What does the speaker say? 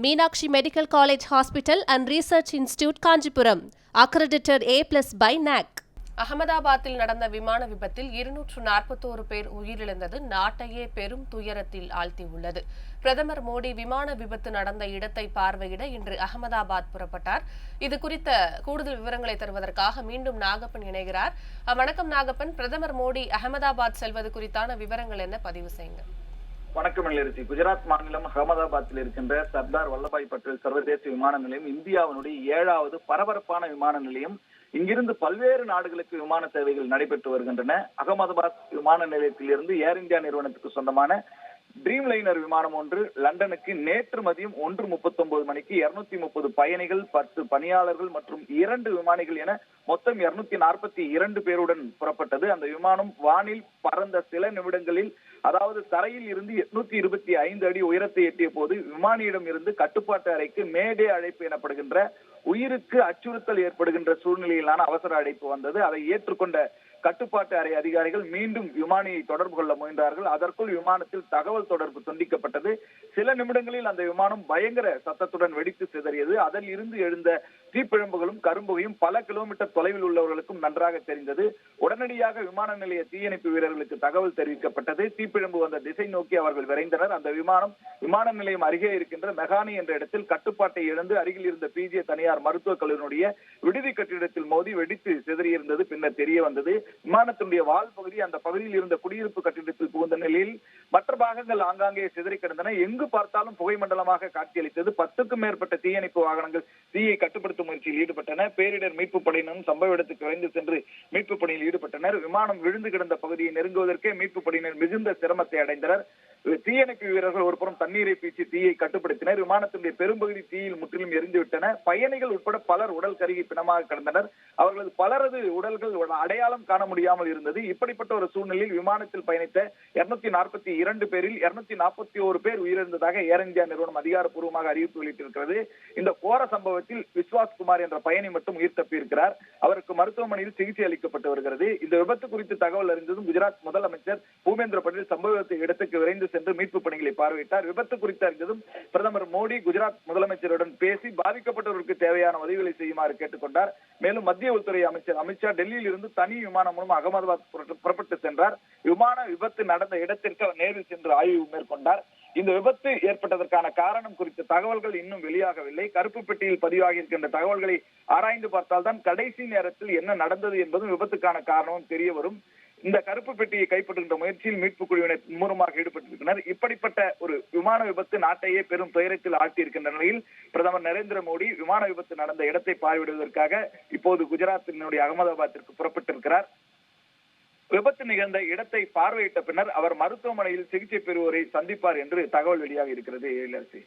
Meenakshi medical college hospital and research institute Kanchipuram. accredited A plus by NAAC அகமதாபாத்தில் நடந்த விமான விபத்தில் இருநூற்று நாற்பத்தோரு பேர் உயிரிழந்தது. நாட்டையே பெரும் துயரத்தில் ஆழ்த்தியுள்ளது. பிரதமர் மோடி விமான விபத்து நடந்த இடத்தை பார்வையிட இன்று அகமதாபாத் புறப்பட்டார். இது குறித்த கூடுதல் விவரங்களை தருவதற்காக மீண்டும் நாகப்பன் இணைகிறார். வணக்கம் நாகப்பன். பிரதமர் மோடி அகமதாபாத் செல்வது குறித்தான விவரங்கள் என்ன? பதிவு செய்யுங்க வணக்கம் நிலையரசி குஜராத் மாநிலம் அகமதாபாத்தில் இருக்கின்ற சர்தார் வல்லபாய் பட்டேல் சர்வதேச விமான நிலையம் இந்தியாவினுடைய ஏழாவது பரபரப்பான விமான நிலையம். இங்கிருந்து பல்வேறு நாடுகளுக்கு விமான சேவைகள் நடைபெற்று வருகின்றன. அகமதாபாத் விமான நிலையத்திலிருந்து ஏர் இந்தியா நிறுவனத்துக்கு சொந்தமான ட்ரீம் லைனர் விமானம் ஒன்று லண்டனுக்கு நேற்று மதியம் ஒன்று முப்பத்தி ஒன்பது மணிக்கு இருநூத்தி முப்பது பயணிகள் பத்து பணியாளர்கள் மற்றும் இரண்டு விமானிகள் என மொத்தம் இருநூத்தி நாற்பத்தி இரண்டு பேருடன் புறப்பட்டது. அந்த விமானம் வானில் பறந்த சில நிமிடங்களில் அதாவது தரையில் இருந்து எட்நூத்தி இருபத்தி ஐந்து அடி உயரத்தை எட்டிய போது விமானியிடம் இருந்து கட்டுப்பாட்டு அறைக்கு மேடே அழைப்பு எனப்படுகின்ற உயிருக்கு அச்சுறுத்தல் ஏற்படுகின்ற சூழ்நிலையிலான அவசர அழைப்பு வந்தது. அதை ஏற்றுக்கொண்ட கட்டுப்பாட்டு அறை அதிகாரிகள் மீண்டும் விமானியை தொடர்பு கொள்ள முயன்றார்கள். அதற்குள் விமானத்தில் தகவல் தொடர்பு துண்டிக்கப்பட்டது. சில நிமிடங்களில் அந்த விமானம் பயங்கர சத்தத்துடன் வெடித்து சிதறியது. அதில் இருந்து எழுந்த தீப்பிழம்புகளும் கரும்புகையும் பல கிலோமீட்டர் தொலைவில் உள்ளவர்களுக்கும் நன்றாக தெரிந்தது. உடனடியாக விமான நிலைய தீயணைப்பு வீரர்களுக்கு தகவல் தெரிவிக்கப்பட்டது. தீப்பிழம்பு வந்த திசை நோக்கி அவர்கள் விரைந்தனர். அந்த விமானம் விமான நிலையம் அருகே இருக்கின்ற மெகானி என்ற இடத்தில் கட்டுப்பாட்டை இழந்து அருகில் இருந்த பிஜே தனியார் மருத்துவக் கல்லூரியினுடைய விடுதி கட்டிடத்தில் மோதி வெடித்து சிதறியிருந்தது. பின்னர் தெரிய வந்தது விமானத்தினுடைய வால் பகுதி அந்த பகுதியில் இருந்த குடியிருப்பு கட்டிடத்தில் புகுந்த நிலையில் மற்ற பாகங்கள் ஆங்காங்கே சிதறி கிடந்தன. எங்கு பார்த்தாலும் புகை மண்டலமாக காட்சியளித்தது. பத்துக்கும் மேற்பட்ட தீயணைப்பு வாகனங்கள் தீயை கட்டுப்படுத்தும் முயற்சியில் ஈடுபட்டன பேரிடர் மீட்பு படையினரும் சம்பவ இடத்துக்கு விரைந்து சென்று மீட்பு பணியில் ஈடுபட்டனர். விமானம் விழுந்து கிடந்த பகுதியை நெருங்குவதற்கே மீட்பு படையினர் மிகுந்த சிரமத்தை அடைந்தனர். தீயணைப்பு வீரர்கள் ஒரு புறம் தண்ணீரை பீச்சி தீயை கட்டுப்படுத்தினர். விமானத்தினுடைய பெரும்பகுதி தீயில் முற்றிலும் எரிந்துவிட்டன பயணிகள் உட்பட பலர் உடல் கருகி பிணமாக கிடந்தனர். அவர்களது பலரது உடல்கள் அடையாளம் காண முடியாமல் இருந்தது. இப்படிப்பட்ட ஒரு சூழ்நிலையில் விமானத்தில் பயணித்த இருநூத்தி நாற்பத்தி இரண்டு பேரில் இருநூத்தி நாற்பத்தி ஒரு பேர் உயிரிழந்ததாக ஏர் இந்தியா நிறுவனம் அதிகாரப்பூர்வமாக அறிவிப்பு வெளியிட்டிருக்கிறது. இந்த கோர சம்பவத்தில் விஸ்வாஸ் குமார் என்ற பயணி மட்டும் உயிர் தப்பியிருக்கிறார். அவருக்கு மருத்துவமனையில் சிகிச்சை அளிக்கப்பட்டு வருகிறது. இந்த விபத்து குறித்து தகவல் அறிந்ததும் குஜராத் முதலமைச்சர் பூமேந்திர பட்டேல் சம்பவத்தை இடத்துக்கு விரைந்து சென்று மீட்பு பணிகளை பார்வையிட்டார். விபத்து குறித்து அறிந்ததும் பிரதமர் மோடி குஜராத் முதலமைச்சருடன் பேசி பாதிக்கப்பட்டவர்களுக்கு தேவையான உதவிகளை செய்யுமாறு கேட்டுக்கொண்டார் மேலும் மத்திய உள்துறை அமைச்சர் அமித்ஷா டெல்லியில் இருந்து தனி விமானம் மூலம் அகமதாபாத் புறப்பட்டு- சென்றார். விமான விபத்து நடந்த இடத்திற்கு அவர் நேரில் சென்று ஆய்வு மேற்கொண்டார். இந்த விபத்து ஏற்பட்டதற்கான காரணம் குறித்த தகவல்கள் இன்னும் வெளியாகவில்லை. கருப்பு பெட்டியில் பதிவாகி இருக்கின்ற தகவல்களை ஆராய்ந்து பார்த்தால் தான் கடைசி நேரத்தில் என்ன நடந்தது என்பதும் விபத்துக்கான காரணமும் தெரிய வரும். இந்த கருப்பு பெட்டியை கைப்பற்றுகின்ற முயற்சியில் மீட்பு குழுவினர் மும்முரமாக ஈடுபட்டிருக்கிறார். இப்படிப்பட்ட ஒரு விமான விபத்து நாட்டையே பெரும் துயரத்தில் ஆழ்த்தியிருக்கின்ற நிலையில் பிரதமர் நரேந்திர மோடி விமான விபத்து நடந்த இடத்தை பார்வையிடுவதற்காக இப்போது குஜராத்தினுடைய அகமதாபாத்திற்கு புறப்பட்டிருக்கிறார். விபத்து நிகழ்ந்த இடத்தை பார்வையிட்ட பின்னர் அவர் மருத்துவமனையில் சிகிச்சை பெறுவோரை சந்திப்பார் என்று தகவல் வெளியாக இருக்கிறது எழிலரசி